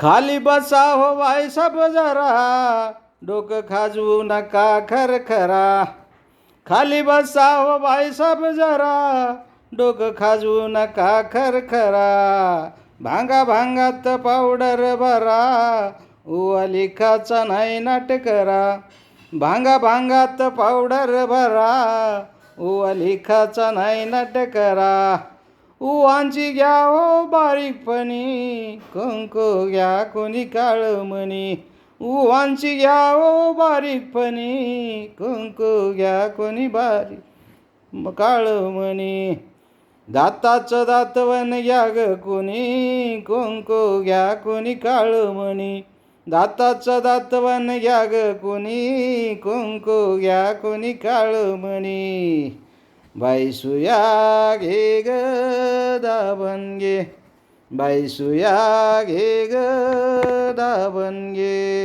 खाली बसा हो बाई सब जरा डोकं खाजवू नका खरखरा. खाली बसा हो बाई सब जरा डोकं खाजवू नका खरखरा. भांगा भांगात पावडर भरा उवा नाही नाट करा भांगा भांगात पावडर भरा उवा नाही नाट करा उवांची घ्या हो बारीकपणी कुंकू घ्या कोणी काळमणी. उवांची घ्या हो बारीकपणी कुंकू घ्या कोणी बारीक काळमणी. दाताचं दातवन घ्या ग कोणी कुंकू घ्या कोणी काळमणी. दाताचं दातवन घ्या ग कोणी कुंकू घ्या कोणी काळमणी. बाई घे ग दाबन गे बाई घे ग दाबन गे